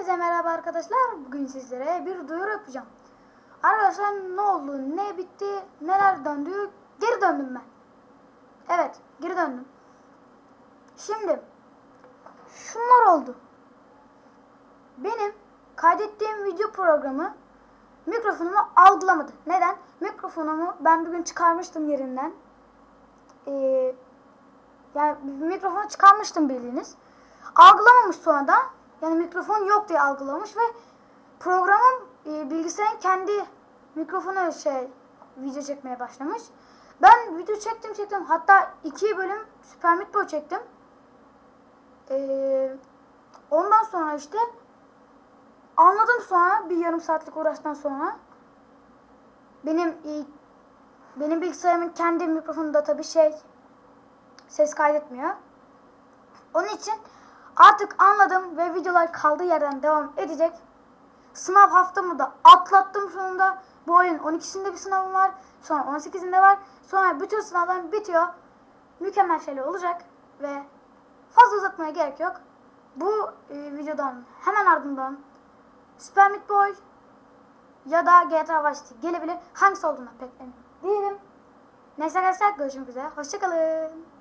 Hepinize merhaba arkadaşlar. Bugün sizlere bir duyuru yapacağım. Arkadaşlar ne oldu, ne bitti, neler döndü, geri döndüm ben. Evet, geri döndüm. Şimdi, şunlar oldu. Benim kaydettiğim video programı mikrofonumu algılamadı. Neden? Mikrofonumu ben bugün çıkarmıştım yerinden. Ee, yani mikrofonu çıkarmıştım bildiğiniz. Algılamamış sonra da yani mikrofon yok diye algılamış ve programın e, bilgisayarın kendi mikrofonu şey video çekmeye başlamış. Ben video çektim çektim hatta iki bölüm Super Meat Boy çektim. Ee, ondan sonra işte anladım sonra bir yarım saatlik uğraştan sonra benim e, benim bilgisayarımın kendi mikrofonu da tabii şey ses kaydetmiyor. Onun için artık anladım ve videolar kaldığı yerden devam edecek. Sınav haftamı da atlattım sonunda. Bu ayın 12'sinde bir sınavım var. Sonra 18'inde var. Sonra bütün sınavlar bitiyor. Mükemmel şeyler olacak. Ve fazla uzatmaya gerek yok. Bu e, videodan hemen ardından Super Meat Boy ya da GTA Vice gelebilir. Hangisi olduğuna pek emin değilim. Neyse arkadaşlar görüşmek üzere. Hoşçakalın.